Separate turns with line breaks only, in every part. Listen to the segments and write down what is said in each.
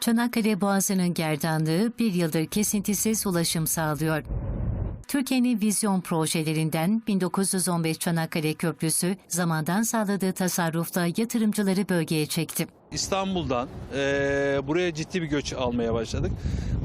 Çanakkale Boğazı'nın gerdanlığı bir yıldır kesintisiz ulaşım sağlıyor. Türkiye'nin vizyon projelerinden 1915 Çanakkale Köprüsü zamandan sağladığı tasarrufla yatırımcıları bölgeye çekti.
İstanbul'dan eee, buraya ciddi bir göç almaya başladık.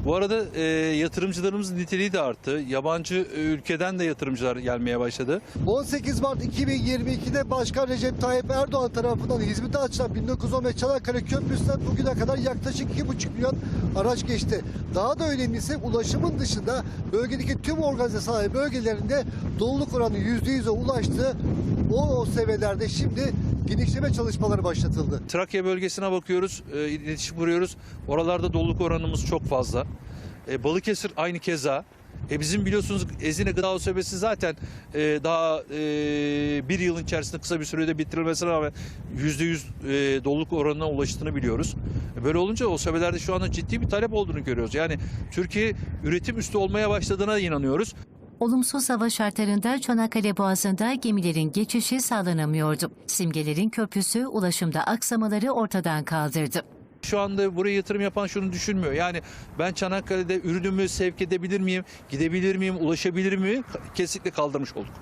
Bu arada eee, yatırımcılarımızın niteliği de arttı. Yabancı e, ülkeden de yatırımcılar gelmeye başladı.
18 Mart 2022'de Başkan Recep Tayyip Erdoğan tarafından hizmete açılan 1915 Çanakkale Köprüsü'nden bugüne kadar yaklaşık 2,5 milyon araç geçti. Daha da önemlisi ulaşımın dışında bölgedeki tüm organize sanayi bölgelerinde doluluk oranı %100'e ulaştı. O, o seviyelerde şimdi genişleme çalışmaları başlatıldı.
Trakya bölgesine bakıyoruz, e, iletişim kuruyoruz. Oralarda doluluk oranımız çok fazla. E, Balıkesir aynı keza. E bizim biliyorsunuz Ezine Gıda Usobesi zaten e, daha e, bir yılın içerisinde kısa bir sürede bitirilmesine rağmen %100 e, doluluk oranına ulaştığını biliyoruz. E, böyle olunca o sebelerde şu anda ciddi bir talep olduğunu görüyoruz. Yani Türkiye üretim üstü olmaya başladığına inanıyoruz.
Olumsuz hava şartlarında Çanakkale Boğazı'nda gemilerin geçişi sağlanamıyordu. Simgelerin köprüsü ulaşımda aksamaları ortadan kaldırdı.
Şu anda buraya yatırım yapan şunu düşünmüyor. Yani ben Çanakkale'de ürünümü sevk edebilir miyim, gidebilir miyim, ulaşabilir miyim? Kesinlikle kaldırmış olduk.